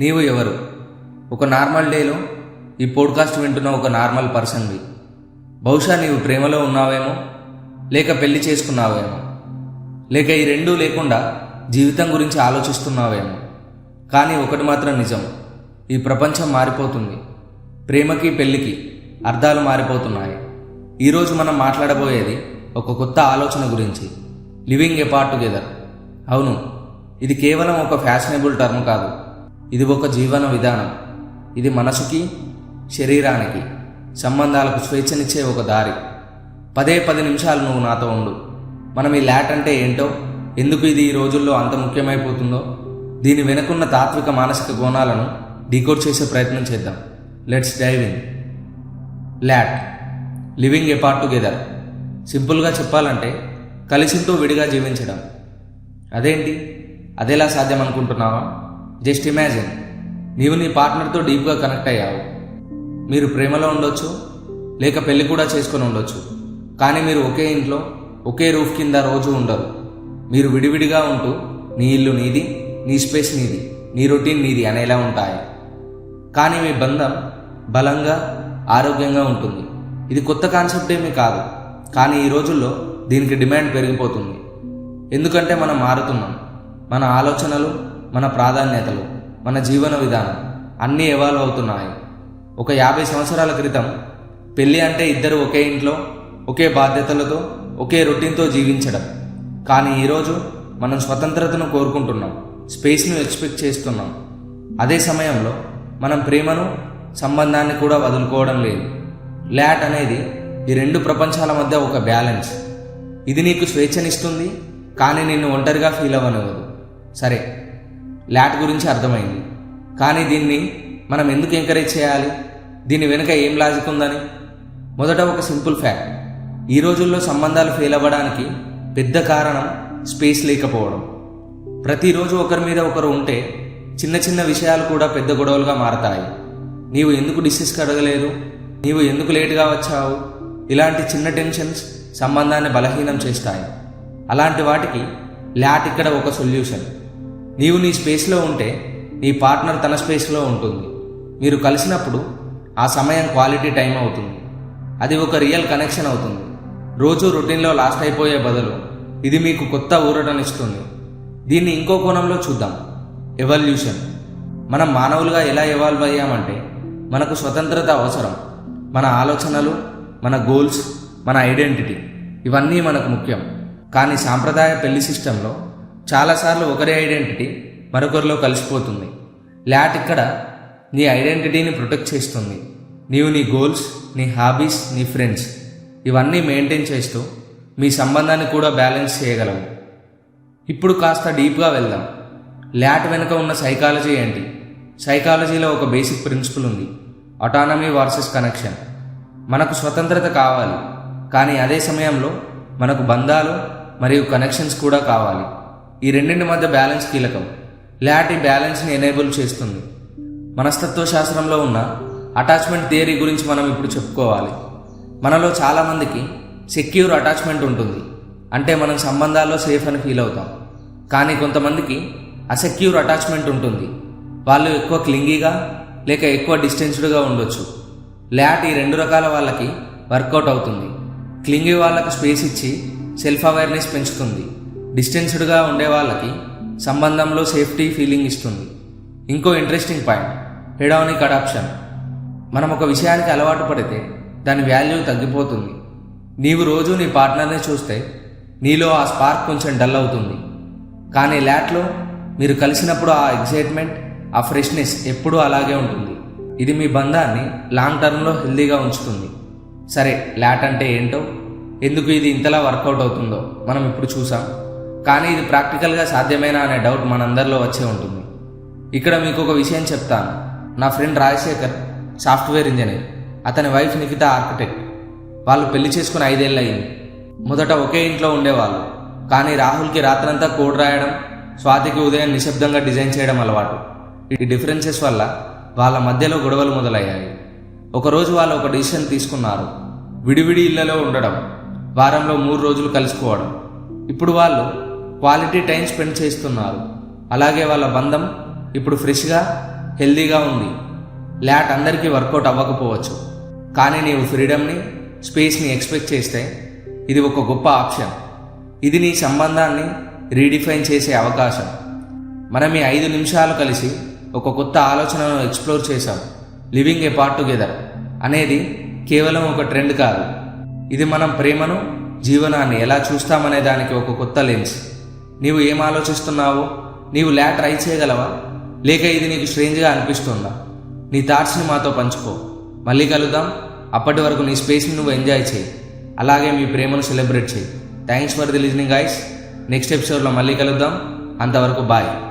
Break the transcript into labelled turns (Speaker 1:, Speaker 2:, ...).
Speaker 1: నీవు ఎవరు? ఒక నార్మల్ డేలో ఈ పోడ్కాస్ట్ వింటున్న ఒక నార్మల్ పర్సన్వి. బహుశా నీవు ప్రేమలో ఉన్నావేమో లేక పెళ్ళి చేసుకున్నావేమో లేక ఈ రెండూ లేకుండా జీవితం గురించి ఆలోచిస్తున్నావేమో. కానీ ఒకటి మాత్రం నిజం ఈ ప్రపంచం మారిపోతుంది. ప్రేమకి పెళ్ళికి అర్థాలు మారిపోతున్నాయి. ఈరోజు మనం మాట్లాడబోయేది ఒక కొత్త ఆలోచన గురించి. Living a part together. అవును ఇది కేవలం ఒక ఫ్యాషనబుల్ టర్మ్ కాదు. ఇది ఒక జీవన విధానం. ఇది మనసుకి శరీరానికి సంబంధాలకు స్వేచ్ఛనిచ్చే ఒక దారి. పదే పది నిమిషాలు నువ్వు నాతో ఉండు. మనం ఈ ల్యాట్ అంటే ఏంటో ఎందుకు ఇది ఈ రోజుల్లో అంత ముఖ్యమైపోతుందో దీని వెనుకున్న తాత్విక మానసిక కోణాలను డీకోడ్ చేసే ప్రయత్నం చేద్దాం. Let's dive in let. Living a part together సింపుల్గా చెప్పాలంటే కలిసింటూ విడిగా జీవించడం. అదేంటి? అదేలా సాధ్యం అనుకుంటున్నావా జస్ట్ ఇమాజిన్. నీవు నీ పార్ట్నర్తో డీప్గా కనెక్ట్ అయ్యావు. మీరు ప్రేమలో ఉండొచ్చు లేక పెళ్ళి కూడా చేసుకొని ఉండొచ్చు. కానీ మీరు ఒకే ఇంట్లో ఒకే రూఫ్ కింద రోజు ఉండరు. మీరు విడివిడిగా ఉంటూ నీ ఇల్లు నీది నీ స్పేస్ నీది నీ రొటీన్ నీది అనేలా ఉంటాయి. కానీ మీ బంధం బలంగా ఆరోగ్యంగా ఉంటుంది. ఇది కొత్త కాన్సెప్ట్ ఏమీ కాదు. కానీ ఈ రోజుల్లో దీనికి డిమాండ్ పెరిగిపోతుంది. ఎందుకంటే మనం మారుతున్నాం. మన ఆలోచనలు మన ప్రాధాన్యతలు మన జీవన విధానం అన్నీ ఎవాల్వ్ అవుతున్నాయి. ఒక యాభై సంవత్సరాల క్రితం పెళ్ళి అంటే ఇద్దరు ఒకే ఇంట్లో ఒకే బాధ్యతలతో ఒకే రొటీన్తో జీవించడం. కానీ ఈరోజు మనం స్వతంత్రతను కోరుకుంటున్నాం స్పేస్ను ఎక్స్పెక్ట్ చేస్తున్నాం. అదే సమయంలో మనం ప్రేమను సంబంధాన్ని కూడా వదులుకోవడం లేదు. ల్యాట్ అనేది ఈ రెండు ప్రపంచాల మధ్య ఒక బ్యాలెన్స్ ఇది నీకు స్వేచ్ఛనిస్తుంది కానీ నిన్ను ఒంటరిగా ఫీల్ అవ్వనివ్వదు. సరే ల్యాట్ గురించి అర్థమైంది. కానీ దీన్ని మనం ఎందుకు ఎంకరేజ్ చేయాలి? దీని వెనుక ఏం లాజిక్ ఉందని? మొదట ఒక సింపుల్ ఫ్యాక్ట్. ఈ రోజుల్లో సంబంధాలు ఫెయిల్ అవ్వడానికి పెద్ద కారణం స్పేస్ లేకపోవడం. ప్రతిరోజు ఒకరి మీద ఒకరు ఉంటే చిన్న చిన్న విషయాలు కూడా పెద్ద గొడవలుగా మారతాయి. నీవు ఎందుకు డిసిస్కి అడగలేదు నీవు ఎందుకు లేటుగా వచ్చావు? ఇలాంటి చిన్న టెన్షన్స్ సంబంధాన్ని బలహీనం చేస్తాయి. అలాంటి వాటికి ల్యాట్ ఇక్కడ ఒక సొల్యూషన్. నీవు నీ స్పేస్లో ఉంటే నీ పార్ట్నర్ తన స్పేస్లో ఉంటుంది. మీరు కలిసినప్పుడు ఆ సమయం క్వాలిటీ టైం అవుతుంది. అది ఒక రియల్ కనెక్షన్ అవుతుంది. రోజు రొటీన్లో లాస్ట్ అయిపోయే బదులు ఇది మీకు కొత్త ఊరటనిస్తుంది. దీన్ని ఇంకో కోణంలో చూద్దాం. ఎవల్యూషన్ మనం మానవులుగా ఎలా ఎవాల్వ్ అయ్యామంటే మనకు స్వతంత్రత అవసరం. మన ఆలోచనలు మన గోల్స్ మన ఐడెంటిటీ ఇవన్నీ మనకు ముఖ్యం. కానీ సాంప్రదాయ పెళ్ళి సిస్టంలో చాలాసార్లు ఒకరి ఐడెంటిటీ మరొకరిలో కలిసిపోతుంది. ల్యాట్ ఇక్కడ నీ ఐడెంటిటీని ప్రొటెక్ట్ చేస్తుంది. నీవు నీ గోల్స్ నీ హాబీస్ నీ ఫ్రెండ్స్ ఇవన్నీ మెయింటైన్ చేస్తూ మీ సంబంధాన్ని కూడా బ్యాలెన్స్ చేయగలవు. ఇప్పుడు కాస్త డీప్గా వెళ్దాం. ల్యాట్ వెనుక ఉన్న సైకాలజీ ఏంటి? సైకాలజీలో ఒక బేసిక్ ప్రిన్సిపల్ ఉంది. Autonomy versus connection. మనకు స్వతంత్రత కావాలి. కానీ అదే సమయంలో మనకు బంధాలు మరియు కనెక్షన్స్ కూడా కావాలి. ఈ రెండింటి మధ్య బ్యాలెన్స్ కీలకం. ల్యాట్ ఈ బ్యాలెన్స్ని ఎనేబుల్ చేస్తుంది. మనస్తత్వ శాస్త్రంలో ఉన్న అటాచ్మెంట్ థియరీ గురించి మనం ఇప్పుడు చెప్పుకోవాలి. మనలో చాలామందికి సెక్యూర్ అటాచ్మెంట్ ఉంటుంది. అంటే మనం సంబంధాల్లో సేఫ్ అని ఫీల్ అవుతాం. కానీ కొంతమందికి అసెక్యూర్ అటాచ్మెంట్ ఉంటుంది. వాళ్ళు ఎక్కువ క్లింగీగా లేక ఎక్కువ డిస్టెన్స్డ్గా ఉండొచ్చు. ల్యాట్ ఈ రెండు రకాల వాళ్ళకి వర్కౌట్ అవుతుంది. క్లింగీ వాళ్ళకు స్పేస్ ఇచ్చి సెల్ఫ్ అవేర్నెస్ పెంచుతుంది. డిస్టెన్స్డ్గా ఉండే వాళ్ళకి సంబంధంలో సేఫ్టీ ఫీలింగ్ ఇస్తుంది. ఇంకో ఇంట్రెస్టింగ్ పాయింట్ హెడానిక్ అడాప్షన్ మనం ఒక విషయానికి అలవాటు పడితే దాని వాల్యూ తగ్గిపోతుంది. నీవు రోజు నీ పార్ట్నర్ని చూస్తే నీలో ఆ స్పార్క్ కొంచెం డల్ అవుతుంది. కానీ ల్యాట్లో మీరు కలిసినప్పుడు ఆ ఎగ్జైట్మెంట్ ఆ ఫ్రెష్నెస్ ఎప్పుడూ అలాగే ఉంటుంది. ఇది మీ బంధాన్ని లాంగ్ టర్మ్లో హెల్దీగా ఉంచుతుంది. సరే ల్యాట్ అంటే ఏంటో? ఎందుకు ఇది ఇంతలా వర్కౌట్ అవుతుందో మనం ఇప్పుడు చూసాం. కానీ ఇది ప్రాక్టికల్గా సాధ్యమేనా అనే డౌట్ మనందరిలో వచ్చే ఉంటుంది. ఇక్కడ మీకు ఒక విషయం చెప్తాను. నా ఫ్రెండ్ రాజశేఖర్ సాఫ్ట్వేర్ ఇంజనీర్. అతని వైఫ్ నిఖిత ఆర్కిటెక్ట్. వాళ్ళు పెళ్ళి చేసుకుని ఐదేళ్ళు అయింది మొదట ఒకే ఇంట్లో ఉండేవాళ్ళు. కానీ రాహుల్కి రాత్రంతా కోడ్ రాయడం స్వాతికి ఉదయం నిశ్శబ్దంగా డిజైన్ చేయడం అలవాటు. ఈ డిఫరెన్సెస్ వల్ల వాళ్ళ మధ్యలో గొడవలు మొదలయ్యాయి. ఒకరోజు వాళ్ళు ఒక డిసిషన్ తీసుకున్నారు. విడివిడి ఇళ్ళలో ఉండడం వారంలో మూడు రోజులు కలుసుకోవడం. ఇప్పుడు వాళ్ళు క్వాలిటీ టైం స్పెండ్ చేస్తున్నారు. అలాగే వాళ్ళ బంధం ఇప్పుడు ఫ్రెష్గా హెల్దీగా ఉంది. ల్యాట్ అందరికీ వర్కౌట్ అవ్వకపోవచ్చు. కానీ నీవు ఫ్రీడమ్ని స్పేస్ని ఎక్స్పెక్ట్ చేస్తే ఇది ఒక గొప్ప ఆప్షన్. ఇది నీ సంబంధాన్ని రీడిఫైన్ చేసే అవకాశం. మనం ఈ ఐదు నిమిషాలు కలిసి ఒక కొత్త ఆలోచనను ఎక్స్ప్లోర్ చేశాం. లివింగ్ ఏ పార్ట్ టుగెదర్ అనేది కేవలం ఒక ట్రెండ్ కాదు. ఇది మనం ప్రేమను జీవనాన్ని ఎలా చూస్తామనే దానికి ఒక కొత్త లెన్స్. నీవు ఏం ఆలోచిస్తున్నావో నీవు ల్యా ట్రై చేయగలవా? లేక ఇది నీకు స్ట్రేంజ్గా అనిపిస్తుందా? నీ థాట్స్ని మాతో పంచుకో. మళ్ళీ కలుద్దాం. అప్పటి వరకు నీ స్పేస్ని నువ్వు ఎంజాయ్ చేయి. అలాగే మీ ప్రేమను సెలబ్రేట్ చేయి. Thanks for the listening guys. Next ఎపిసోడ్లో మళ్ళీ కలుద్దాం. అంతవరకు బాయ్.